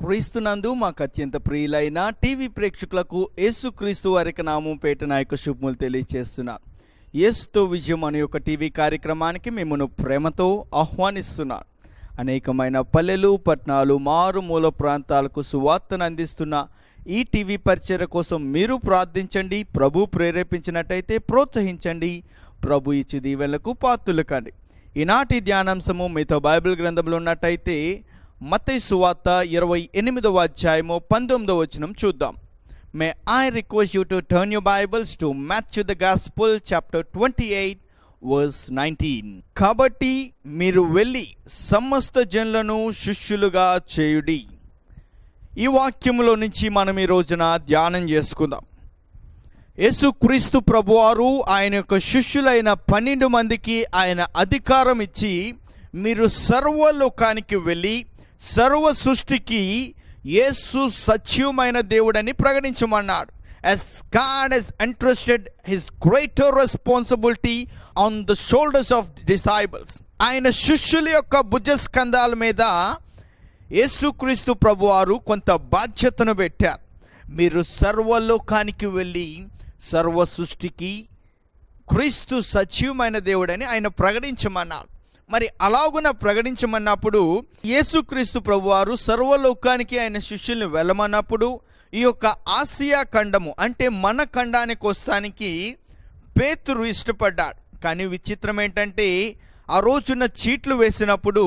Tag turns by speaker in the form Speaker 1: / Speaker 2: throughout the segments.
Speaker 1: క్రీస్తునందు మాకు అత్యంత ప్రియులైన టీవీ ప్రేక్షకులకు యేసుక్రీస్తు వారికి నామం పేట నాయక శుభములు తెలియజేస్తున్నాను యేసుతో విజయం అనే ఒక టీవీ కార్యక్రమానికి మిమ్మల్ని ప్రేమతో ఆహ్వానిస్తున్నాను అనేకమైన పల్లెలు పట్టణాలు మారుమూల ప్రాంతాలకు సువార్తను అందిస్తున్న. ఈ టీవీ పరిచయ కోసం మీరు ప్రార్థించండి ప్రభు ప్రేరేపించినట్టయితే ప్రోత్సహించండి. ప్రభు ఇచ్చి దీవెనలకు పాత్రులు కండి. ఈనాటి ధ్యానాంశము మీతో బైబిల్ గ్రంథంలో ఉన్నట్టయితే మత్తయి సువార్త ఇరవై ఎనిమిదవ అధ్యాయము పంతొమ్మిదవ వచనం చూద్దాం. May I request you to turn you Bibles to Matthew the gospel chapter twenty eight verse nineteen కాబట్టి మీరు వెళ్ళి సమస్త జనులను శిష్యులుగా చేయుడి. ఈ వాక్యములో నుంచి మనం ఈ రోజున ధ్యానం చేసుకుందాం. యేసుక్రీస్తు ప్రభువారు ఆయన యొక్క శిష్యులైన పన్నెండు మందికి ఆయన అధికారం ఇచ్చి మీరు సర్వలోకానికి వెళ్ళి సర్వ సృష్టికి యేసు సత్యమైన దేవుడని ప్రకటించమన్నాడు. As God has entrusted his greater responsibility on the shoulders of disciples. ఆయన శిష్యుల యొక్క భుజస్కంధాల మీద యేసుక్రీస్తు ప్రభువారు కొంత బాధ్యతను పెట్టారు. మీరు సర్వలోకానికి వెళ్ళి సర్వ సృష్టికి క్రీస్తు సజీవమైన దేవుడని ఆయన ప్రకటించమన్నారు. మరి అలాగున ప్రకటించమన్నప్పుడు యేసుక్రీస్తు ప్రభువారు సర్వలోకానికి ఆయన శిష్యుల్ని వెళ్ళమన్నప్పుడు ఈ యొక్క ఆసియా ఖండము అంటే మన ఖండానికి వస్తానికి పేతురు ఇష్టపడ్డాడు. కానీ విచిత్రం ఏంటంటే ఆ రోజున చీట్లు వేసినప్పుడు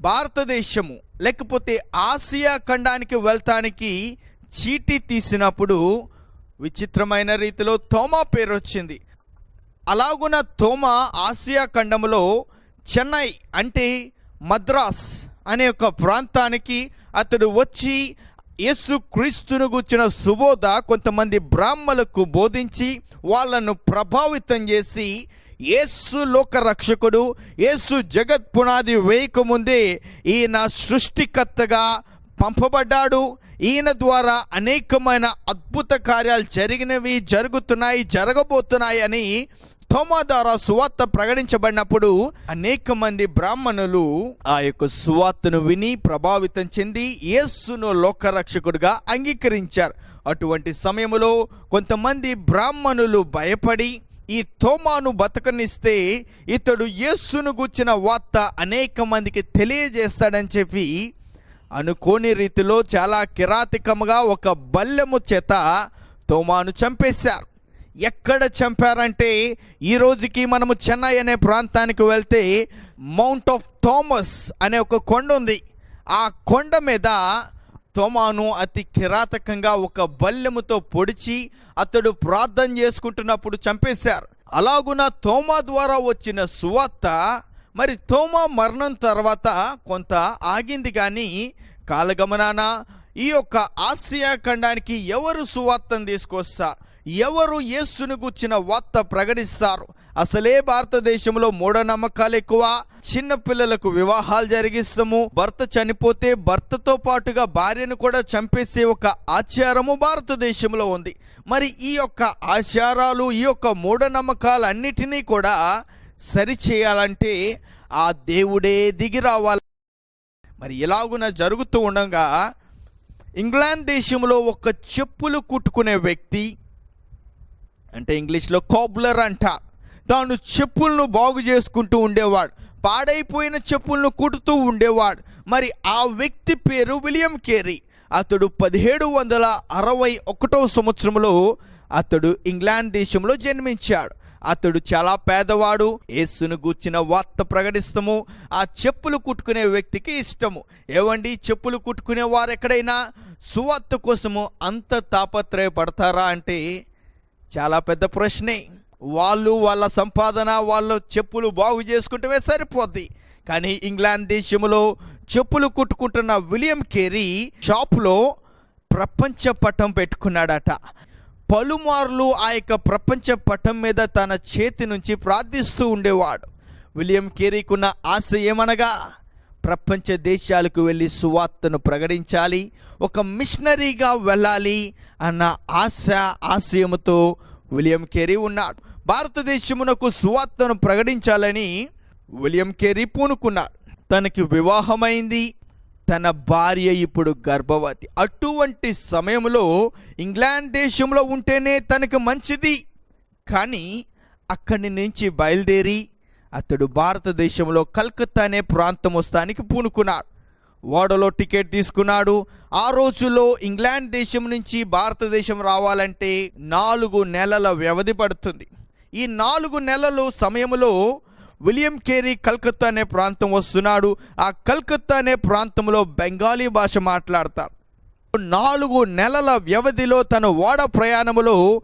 Speaker 1: భారతదేశము లేకపోతే ఆసియా ఖండానికి వెళ్తానికి చీటీ తీసినప్పుడు విచిత్రమైన రీతిలో తోమా పేరు వచ్చింది అలాగున తోమా ఆసియా ఖండములో చెన్నై అంటే మద్రాస్ అనే ఒక ప్రాంతానికి అతడు వచ్చి యేసు క్రీస్తును గుర్చిన సుబోధ కొంతమంది బ్రాహ్మలకు బోధించి వాళ్ళను ప్రభావితం చేసి యేసు లోక రక్షకుడు యేసు జగత్ పునాది వేయకముందే ఈయన సృష్టికర్తగా పంపబడ్డాడు. ఈయన ద్వారా అనేకమైన అద్భుత కార్యాలు జరిగినవి జరుగుతున్నాయి జరగబోతున్నాయి అని తోమా ద్వారా సువార్త ప్రకటించబడినప్పుడు అనేక మంది బ్రాహ్మణులు ఆ యొక్క సువార్తను విని ప్రభావితం చెంది యేసును లోకరక్షకుడిగా అంగీకరించారు. అటువంటి సమయంలో కొంతమంది బ్రాహ్మణులు భయపడి ఈ తోమాను బతకనిస్తే ఇతడు యేసును గుచ్చిన వార్త అనేక మందికి తెలియజేస్తాడని చెప్పి అనుకోని రీతిలో చాలా కిరాతికముగా ఒక బల్లెము చేత తోమాను చంపేశారు. ఎక్కడ చంపారంటే ఈ రోజుకి మనము చెన్నై అనే ప్రాంతానికి వెళ్తే మౌంట్ ఆఫ్ థామస్ అనే ఒక కొండ ఉంది. ఆ కొండ మీద తోమాను అతి కిరాతకంగా ఒక బల్లెముతో పొడిచి అతడు ప్రార్థన చేసుకుంటున్నప్పుడు చంపేశారు. అలాగున తోమా ద్వారా వచ్చిన సువార్త మరి తోమా మరణం తర్వాత కొంత ఆగింది కానీ కాలగమనాన ఈ యొక్క ఆసియా ఖండానికి ఎవరు సువార్తను తీసుకొస్తారు? ఎవరు యేసును గుచ్చిన వార్త ప్రకటిస్తారు? అసలే భారతదేశంలో మూఢనమ్మకాలు ఎక్కువ. చిన్న పిల్లలకు వివాహాలు జరిగిస్తాము. భర్త చనిపోతే భర్తతో పాటుగా భార్యను కూడా చంపేసే ఒక ఆచారము భారతదేశంలో ఉంది. మరి ఈ యొక్క ఆచారాలు ఈ యొక్క మూఢనమ్మకాలు అన్నిటినీ కూడా సరిచేయాలంటే ఆ దేవుడే దిగి రావాలి. మరి ఇలాగున జరుగుతూ ఉండగా ఇంగ్లాండ్ దేశంలో ఒక చెప్పులు కుట్టుకునే వ్యక్తి అంటే ఇంగ్లీష్లో కోబ్లర్ అంట. తాను చెప్పులను బాగు చేసుకుంటూ ఉండేవాడు. పాడైపోయిన చెప్పులను కుడుతూ ఉండేవాడు. మరి ఆ వ్యక్తి పేరు విలియం కేరీ. అతడు పదిహేడు వందల అరవై ఒకటవ సంవత్సరంలో అతడు ఇంగ్లాండ్ దేశంలో జన్మించాడు. అతడు చాలా పేదవాడు. యేసును గూర్చిన వార్త ప్రకటిస్తాము. ఆ చెప్పులు కుట్టుకునే వ్యక్తికి ఇష్టము. ఏవండి? చెప్పులు కుట్టుకునే వారు ఎక్కడైనా సువార్త కోసము అంత తాపత్రయపడతారా అంటే చాలా పెద్ద ప్రశ్నే. వాళ్ళు వాళ్ళ సంపాదన వాళ్ళ చెప్పులు బాగు చేసుకుంటే సరిపోద్ది. కానీ ఇంగ్లాండ్ దేశంలో చెప్పులు కుట్టుకుంటున్న విలియం కేరీ షాప్లో ప్రపంచ పటం పెట్టుకున్నాడట. పలుమార్లు ఆ యొక్క ప్రపంచ పటం మీద తన చేతి నుంచి ప్రార్థిస్తూ ఉండేవాడు. విలియం కేరీకున్న ఆశ ఏమనగా ప్రపంచ దేశాలకు వెళ్ళి సువార్తను ప్రకటించాలి ఒక మిషనరీగా వెళ్ళాలి అన్న ఆశ ఆశయముతో విలియం కేరీ ఉన్నాడు. భారతదేశమునకు సువార్తను ప్రకటించాలని విలియం కెరీ పూనుకున్నాడు. తనకి వివాహమైంది. తన భార్య ఇప్పుడు గర్భవతి. అటువంటి సమయంలో ఇంగ్లాండ్ దేశంలో ఉంటేనే తనకు మంచిది. కానీ అక్కడి నుంచి బయలుదేరి అతడు భారతదేశంలో కల్కత్తా అనే ప్రాంతం వస్తానికి పూనుకున్నాడు. ఓడలో టికెట్ తీసుకున్నాడు. ఆ రోజుల్లో ఇంగ్లాండ్ దేశం నుంచి భారతదేశం రావాలంటే నాలుగు నెలల వ్యవధి పడుతుంది. ఈ నాలుగు నెలలు సమయంలో విలియం కేరీ కల్కత్తా అనే ప్రాంతం వస్తున్నాడు. ఆ కల్కత్తా అనే ప్రాంతంలో బెంగాలీ భాష మాట్లాడతారు. నాలుగు నెలల వ్యవధిలో తన ఓడ ప్రయాణంలో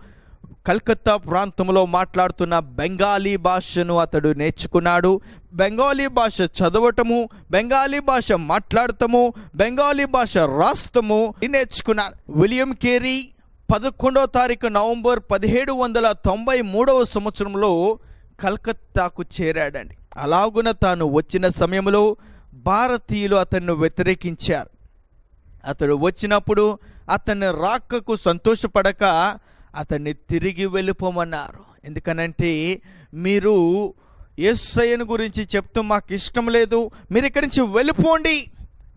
Speaker 1: కల్కత్తా ప్రాంతంలో మాట్లాడుతున్న బెంగాలీ భాషను అతడు నేర్చుకున్నాడు. బెంగాలీ భాష చదవటము బెంగాలీ భాష మాట్లాడటము బెంగాలీ భాష రాస్తము నేర్చుకున్నాడు. విలియం కేరీ పదకొండో తారీఖు నవంబర్ పదిహేడు వందల తొంభై మూడవ సంవత్సరంలో కల్కత్తాకు చేరాడండి. అలాగున తాను వచ్చిన సమయంలో భారతీయులు అతన్ని వ్యతిరేకించారు. అతడు వచ్చినప్పుడు అతని రాకకు సంతోషపడక అతన్ని తిరిగి వెళ్ళిపోమన్నారు. ఎందుకనంటే మీరు ఏసయ్యను గురించి చెప్తూ మాకు ఇష్టం లేదు మీరు ఇక్కడి నుంచి వెళ్ళిపోండి.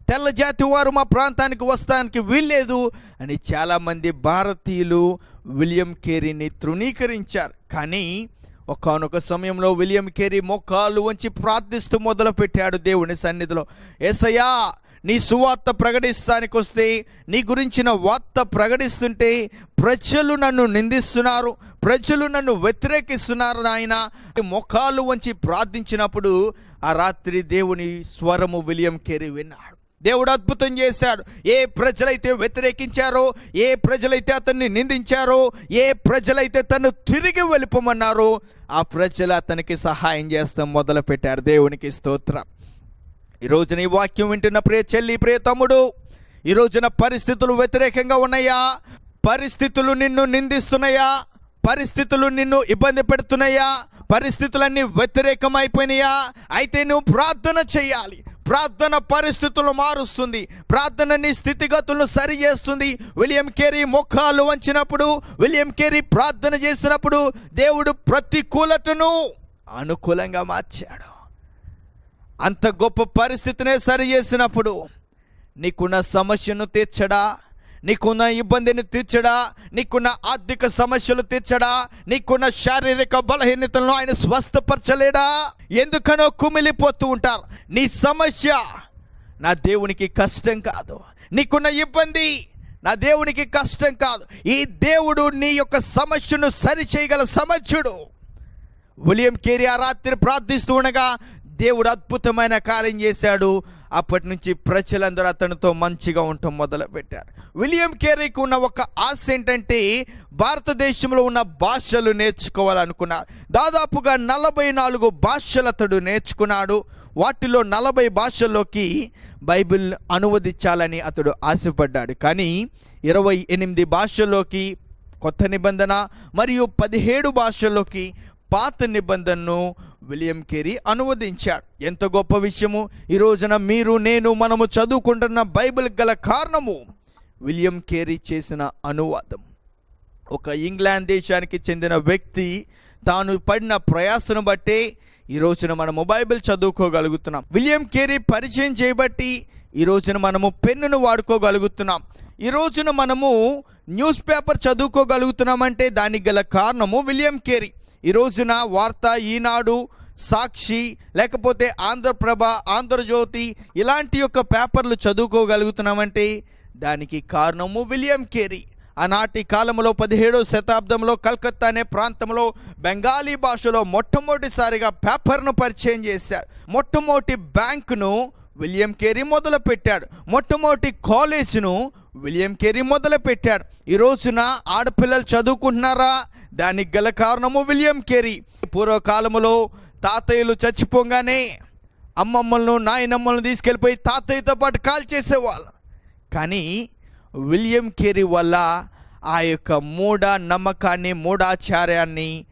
Speaker 1: తెల్ల జాతి వారు మా ప్రాంతానికి వస్తానికి వీల్లేదు అని చాలామంది భారతీయులు విలియం కేరీని తృణీకరించారు. కానీ ఒకానొక సమయంలో విలియం కేరీ మోకాలు వంచి ప్రార్థిస్తూ మొదలుపెట్టాడు దేవుని సన్నిధిలో. ఏసయ్యా నీ సువార్త ప్రకటిస్తానికి వస్తే నీ గురించిన వార్త ప్రకటిస్తుంటే ప్రజలు నన్ను నిందిస్తున్నారు ప్రజలు నన్ను వ్యతిరేకిస్తున్నారు నాయన. ముఖాలు వంచి ప్రార్థించినప్పుడు ఆ రాత్రి దేవుని స్వరము విలియం కేరి విన్నాడు. దేవుడు అద్భుతం చేశాడు. ఏ ప్రజలైతే వ్యతిరేకించారో ఏ ప్రజలైతే అతన్ని నిందించారో ఏ ప్రజలైతే తను తిరిగి వెళ్ళిపోమన్నారో ఆ ప్రజలు అతనికి సహాయం చేస్తాం మొదలుపెట్టారు. దేవునికి స్తోత్రం. ఈ రోజున ఈ వాక్యం వింటున్న ప్రియ చెల్లి ప్రియ తమ్ముడు ఈ రోజున పరిస్థితులు వ్యతిరేకంగా ఉన్నాయా? పరిస్థితులు నిన్ను నిందిస్తున్నాయా? పరిస్థితులు నిన్ను ఇబ్బంది పెడుతున్నాయా? పరిస్థితులన్నీ వ్యతిరేకమైపోయినాయా? అయితే నువ్వు ప్రార్థన చేయాలి. ప్రార్థన పరిస్థితులు మారుస్తుంది. ప్రార్థన నీ స్థితిగతులను సరి చేస్తుంది. విలియం కేరీ ముఖాలు వంచినప్పుడు విలియం కేరీ ప్రార్థన చేసినప్పుడు దేవుడు ప్రతికూలతను అనుకూలంగా మార్చాడు. అంత గొప్ప పరిస్థితినే సరి చేసినప్పుడు నీకున్న సమస్యను తీర్చడా? నీకున్న ఇబ్బందిని తీర్చడా? నీకున్న ఆర్థిక సమస్యలు తీర్చడా? నీకున్న శారీరక బలహీనతలను ఆయన స్వస్థపరచలేడా? ఎందుకనో కుమిలిపోతూ ఉంటారు. నీ సమస్య నా దేవునికి కష్టం కాదు. నీకున్న ఇబ్బంది నా దేవునికి కష్టం కాదు. ఈ దేవుడు నీ యొక్క సమస్యను సరి చేయగల సమర్థుడు. విలియం కేరీ ఆ రాత్రి ప్రార్థిస్తూ ఉండగా దేవుడు అద్భుతమైన కార్యం చేశాడు. అప్పటి నుంచి ప్రజలందరూ అతనితో మంచిగా ఉండటం మొదలుపెట్టారు. విలియం కేరీకి ఉన్న ఒక ఆశ ఏంటంటే భారతదేశంలో ఉన్న భాషలు నేర్చుకోవాలనుకున్నారు. దాదాపుగా నలభై నాలుగు భాషలు అతడు నేర్చుకున్నాడు. వాటిలో నలభై భాషల్లోకి బైబిల్ అనువదించాలని అతడు ఆశపడ్డాడు. కానీ ఇరవై ఎనిమిది భాషల్లోకి కొత్త నిబంధన మరియు పదిహేడు భాషల్లోకి పాత నిబంధనను విలియం కేరీ అనువదించాడు. ఎంత గొప్ప విషయము? ఈ రోజున మీరు నేను మనము చదువుకుంటున్న బైబిల్ గల కారణము విలియం కేరీ చేసిన అనువాదం. ఒక ఇంగ్లాండ్ దేశానికి చెందిన వ్యక్తి తాను పడిన ప్రయాసను బట్టే ఈ రోజున మనము బైబిల్ చదువుకోగలుగుతున్నాం. విలియం కేరీ పరిచయం చేయబట్టి ఈ రోజున మనము పెన్నును వాడుకోగలుగుతున్నాం. ఈ రోజున మనము న్యూస్ పేపర్ చదువుకోగలుగుతున్నామంటే దానికి గల కారణము విలియం కేరీ. ఈ రోజున వార్త ఈనాడు సాక్షి లేకపోతే ఆంధ్రప్రభ ఆంధ్రజ్యోతి ఇలాంటి యొక్క పేపర్లు చదువుకోగలుగుతున్నామంటే దానికి కారణము విలియం కేరీ. ఆనాటి కాలంలో పదిహేడవ శతాబ్దంలో కల్కత్తా అనే ప్రాంతంలో బెంగాలీ భాషలో మొట్టమొదటిసారిగా పేపర్ను పరిచయం చేశారు. మొట్టమొదటి బ్యాంకును విలియం కేరీ మొదలుపెట్టాడు. మొట్టమొదటి కాలేజ్ను విలియం కేరీ మొదలుపెట్టాడు. ఈరోజున ఈ రోజున ఆడపిల్లలు చదువుకుంటున్నారా? దానికి గల కారణము విలియం కేరీ. పూర్వకాలములో తాతయ్యలు చచ్చిపోగానే అమ్మమ్మలను నాయనమ్మలను తీసుకెళ్ళిపోయి తాతయ్యతో పాటు కాల్ చేసేవాళ్ళు. కానీ విలియం కేరీ వల్ల ఆ యొక్క మూఢ నమ్మకాన్ని మూఢాచార్యాన్ని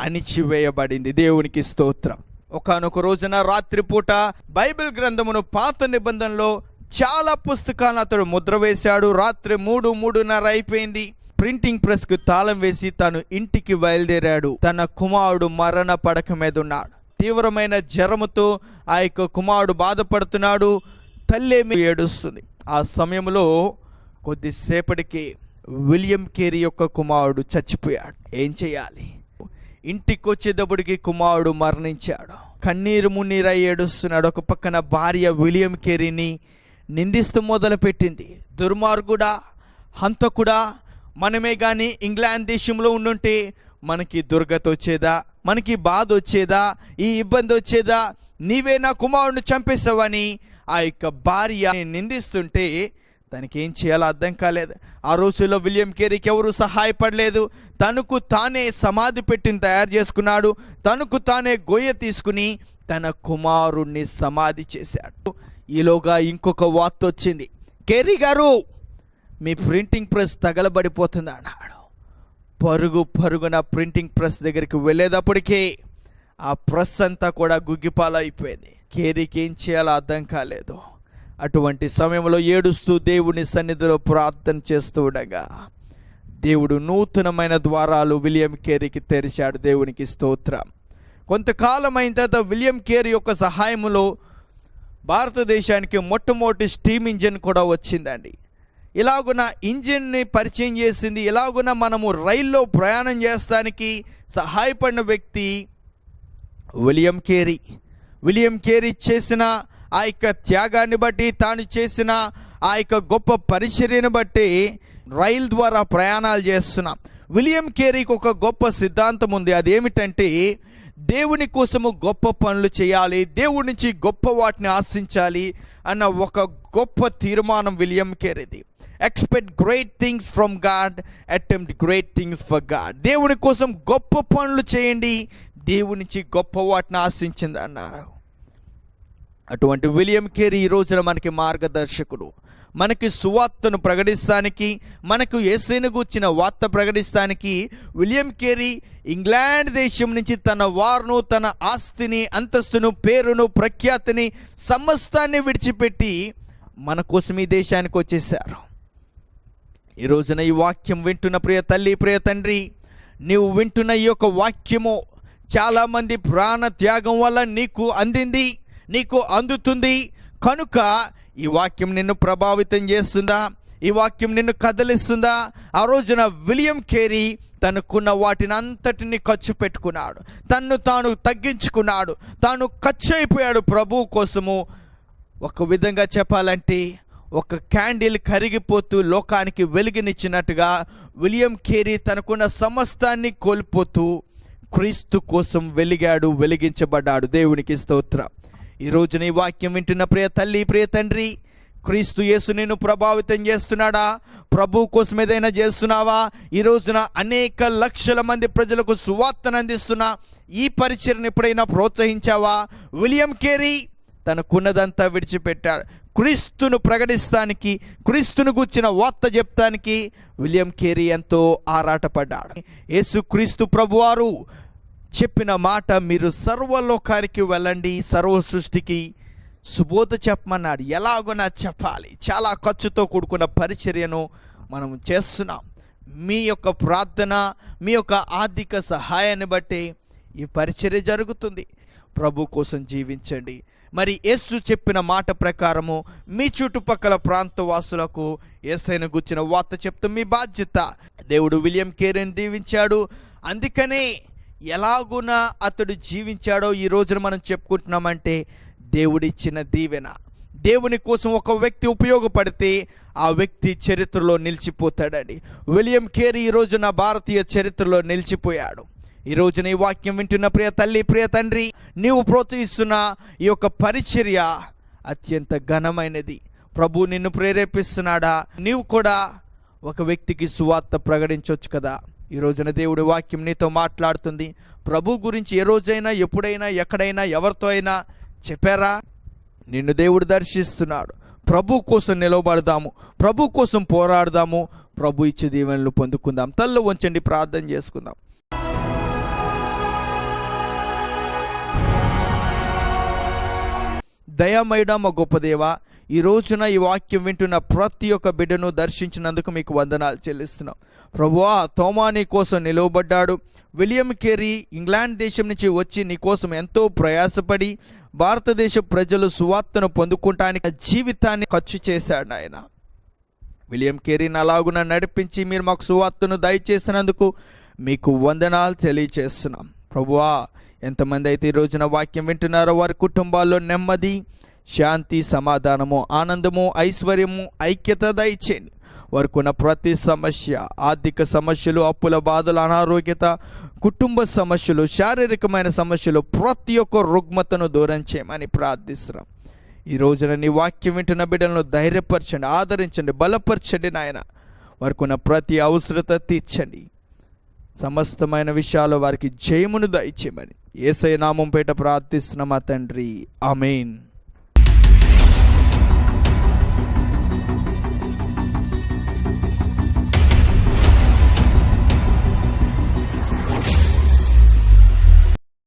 Speaker 1: అణిచివేయబడింది. దేవునికి స్తోత్రం. ఒకనొక రోజున రాత్రిపూట బైబిల్ గ్రంథమును పాత నిబంధనలో చాలా పుస్తకాలను అతడు ముద్ర వేశాడు. రాత్రి మూడు మూడున్నర అయిపోయింది. ప్రింటింగ్ ప్రెస్కు తాళం వేసి తను ఇంటికి బయలుదేరాడు. తన కుమారుడు మరణ పడక మీద ఉన్నాడు తీవ్రమైన జ్వరముతో ఆ యొక్క కుమారుడు బాధపడుతున్నాడు. తల్లేమి ఏడుస్తుంది. ఆ సమయంలో కొద్దిసేపటికి విలియం కేరీ యొక్క కుమారుడు చచ్చిపోయాడు. ఏం చేయాలి? ఇంటికి వచ్చేటప్పటికి కుమారుడు మరణించాడు. కన్నీరు మున్నీరై ఏడుస్తున్నాడు. ఒక పక్కన భార్య విలియం కేరీని నిందిస్తూ మొదలుపెట్టింది. దుర్మార్గుడా హంతకుడా మనమే కానీ ఇంగ్లాండ్ దేశంలో ఉండుంటే మనకి దుర్గత వచ్చేదా? మనకి బాధ వచ్చేదా? ఈ ఇబ్బంది వచ్చేదా? నీవే నా కుమారుడిని చంపేశావని ఆ యొక్క భార్య నిందిస్తుంటే తనకి ఏం చేయాలో అర్థం కాలేదు. ఆ రోజుల్లో విలియం కేరీకి ఎవరు సహాయపడలేదు. తనకు తానే సమాధి పెట్టిని తయారు చేసుకున్నాడు. తనకు తానే గొయ్య తీసుకుని తన కుమారుణ్ణి సమాధి చేశాడు. ఈలోగా ఇంకొక వార్త వచ్చింది. కేరీ గారు! మీ ప్రింటింగ్ ప్రెస్ తగలబడిపోతుంది అన్నాడు. పరుగు పరుగున ప్రింటింగ్ ప్రెస్ దగ్గరికి వెళ్ళేటప్పటికే ఆ ప్రెస్ అంతా కూడా గుగ్గిపాలైపోయింది. కేరీకి ఏం చేయాలో అర్థం కాలేదు. అటువంటి సమయంలో ఏడుస్తూ దేవుని సన్నిధిలో ప్రార్థన చేస్తూ ఉండగా దేవుడు నూతనమైన ద్వారాలు విలియం కేరీకి తెరిచాడు దేవునికి స్తోత్రం. కొంతకాలం అయిన తర్వాత విలియం కేరీ యొక్క సహాయములో భారతదేశానికి మొట్టమొదటి స్టీమ్ ఇంజిన్ కూడా వచ్చిందండి. ఇలాగున ఇంజిన్ని పరిచయం చేసింది ఇలాగున మనము రైల్లో ప్రయాణం చేస్తానికి సహాయపడిన వ్యక్తి విలియం కేరీ. విలియం కేరీ చేసిన ఆ యొక్క త్యాగాన్ని బట్టి తాను చేసిన ఆ యొక్క గొప్ప పరిచర్యను బట్టి రైలు ద్వారా ప్రయాణాలు చేస్తున్నాం. విలియం కేరీకి ఒక గొప్ప సిద్ధాంతం ఉంది. అదేమిటంటే దేవుని కోసము గొప్ప పనులు చేయాలి దేవుడి నుంచి గొప్ప వాటిని ఆశించాలి అన్న ఒక గొప్ప తీర్మానం William కేరీది. Expect great things from God attempt great things for God దేవుని కోసం గొప్ప పనులు చేయండి. దేవుని నుంచి గొప్ప వాటిని ఆశించింది అన్నారు. అటువంటి విలియం కేరీ ఈ రోజున మనకి మార్గదర్శకుడు. మనకి సువార్తను ప్రకటిస్తానికి మనకు ఏసైను గూర్చిన వార్త ప్రకటిస్తానికి విలియం కేరీ ఇంగ్లాండ్ దేశం నుంచి తన వారును తన ఆస్తిని అంతస్తును పేరును ప్రఖ్యాతిని సమస్తాన్ని విడిచిపెట్టి మన కోసం ఈ దేశానికి వచ్చేసారు ఈ రోజున ఈ వాక్యం వింటున్న ప్రియ తల్లి ప్రియ తండ్రి నీవు వింటున్న ఈ యొక్క వాక్యము చాలామంది ప్రాణ త్యాగం వల్ల నీకు అందింది నీకు అందుతుంది. కనుక ఈ వాక్యం నిన్ను ప్రభావితం చేస్తుందా? ఈ వాక్యం నిన్ను కదిలిస్తుందా? ఆ రోజున విలియం కేరీ తనకున్న వాటిని అంతటిని ఖర్చు పెట్టుకున్నాడు. తన్ను తాను తగ్గించుకున్నాడు. తాను ఖర్చు అయిపోయాడు ప్రభువు కోసము. ఒక విధంగా చెప్పాలంటే ఒక క్యాండిల్ కరిగిపోతూ లోకానికి వెలుగునిచ్చినట్టుగా విలియం కేరీ తనకున్న సమస్తాన్ని కోల్పోతూ క్రీస్తు కోసం వెలిగాడు వెలిగించబడ్డాడు. దేవునికి స్తోత్ర. ఈ రోజున ఈ వాక్యం వింటున్న ప్రియ తల్లి ప్రియ తండ్రి క్రీస్తు యేసు నిన్ను ప్రభావితం చేస్తున్నాడా? ప్రభు కోసం ఏదైనా చేస్తున్నావా? ఈ రోజున అనేక లక్షల మంది ప్రజలకు సువార్తను అందిస్తున్నా ఈ పరిచయను ఎప్పుడైనా ప్రోత్సహించావా? విలియం కేరీ తనకున్నదంతా విడిచిపెట్టాడు. క్రీస్తును ప్రకటిస్తానికి క్రీస్తును గుర్చిన వార్త చెప్తానికి విలియం కేరీ ఎంతో ఆరాటపడ్డాడు. యేసు క్రీస్తు ప్రభువారు చెప్పిన మాట మీరు సర్వలోకానికి వెళ్ళండి సర్వ సృష్టికి సుబోధ చెప్పమన్నాడు. ఎలాగోనా చెప్పాలి? చాలా ఖర్చుతో కూడుకున్న పరిచర్యను మనం చేస్తున్నాం. మీ యొక్క ప్రార్థన మీ యొక్క ఆర్థిక సహాయాన్ని బట్టి ఈ పరిచర్య జరుగుతుంది. ప్రభు కోసం జీవించండి. మరి యేసు చెప్పిన మాట ప్రకారము మీ చుట్టుపక్కల ప్రాంత వాసులకు యేసైన గుచ్చిన వార్త చెప్తూ మీ బాధ్యత. దేవుడు విలియం కేరీని దీవించాడు. అందుకనే ఎలాగున అతడు జీవించాడో ఈ రోజున మనం చెప్పుకుంటున్నామంటే దేవుడిచ్చిన దీవెన. దేవుని కోసం ఒక వ్యక్తి ఉపయోగపడితే ఆ వ్యక్తి చరిత్రలో నిలిచిపోతాడండి. విలియం కేరీ ఈ రోజున భారతీయ చరిత్రలో నిలిచిపోయాడు. ఈ రోజున ఈ వాక్యం వింటున్న ప్రియ తల్లి ప్రియ తండ్రి నీవు ప్రోత్సహిస్తున్న ఈ యొక్క పరిచర్య అత్యంత ఘనమైనది. ప్రభు నిన్ను ప్రేరేపిస్తున్నాడా? నీవు కూడా ఒక వ్యక్తికి సువార్త ప్రకటించవచ్చు కదా? ఈ రోజున దేవుడి వాక్యం నీతో మాట్లాడుతుంది. ప్రభు గురించి ఏ రోజైనా ఎప్పుడైనా ఎక్కడైనా ఎవరితో అయినా చెప్పారా? నిన్ను దేవుడు దర్శిస్తున్నాడు. ప్రభు కోసం నిలబడదాము. ప్రభు కోసం పోరాడదాము. ప్రభు ఇచ్చే దీవెనలు పొందుకుందాం. తల్ల వంచండి ప్రార్థన చేసుకుందాం. దయమైడ మా గొప్ప దేవ ఈ రోజున ఈ వాక్యం వింటున్న ప్రతి ఒక్క బిడ్డను దర్శించినందుకు మీకు వందనాలు చెల్లిస్తున్నాం. ప్రభువా తోమా నీ కోసం నిలువబడ్డాడు. విలియం కేరీ ఇంగ్లాండ్ దేశం నుంచి వచ్చి నీ కోసం ఎంతో ప్రయాసపడి భారతదేశ ప్రజలు సువార్తను పొందుకుంటానికి జీవితాన్ని ఖర్చు చేశాడు ఆయన విలియం కేరీని అలాగున నడిపించి మీరు మాకు సువార్తను దయచేసినందుకు మీకు వందనాలు తెలియచేస్తున్నాం. ప్రభువా ఎంతమంది అయితే ఈ రోజున వాక్యం వింటున్నారో వారి కుటుంబాల్లో నెమ్మది శాంతి సమాధానము ఆనందము ఐశ్వర్యము ఐక్యత దయచేయండి. వారికి ఉన్న ప్రతి సమస్య ఆర్థిక సమస్యలు అప్పుల బాధలు అనారోగ్యత కుటుంబ సమస్యలు శారీరకమైన సమస్యలు ప్రతి ఒక్క రుగ్మతను దూరం చేయమని ప్రార్థిస్తున్నాం. ఈ రోజున నీ వాక్యం వింటున్న బిడ్డలను ధైర్యపరచండి ఆదరించండి బలపరచండి నాయన. వారికి ఉన్న ప్రతి అవసరత తీర్చండి. సమస్తమైన విషయాలు వారికి జయమును దయచేయమని ఏసై నామం పేట ప్రార్థిస్తున్న మా తండ్రి. ఆమెన్.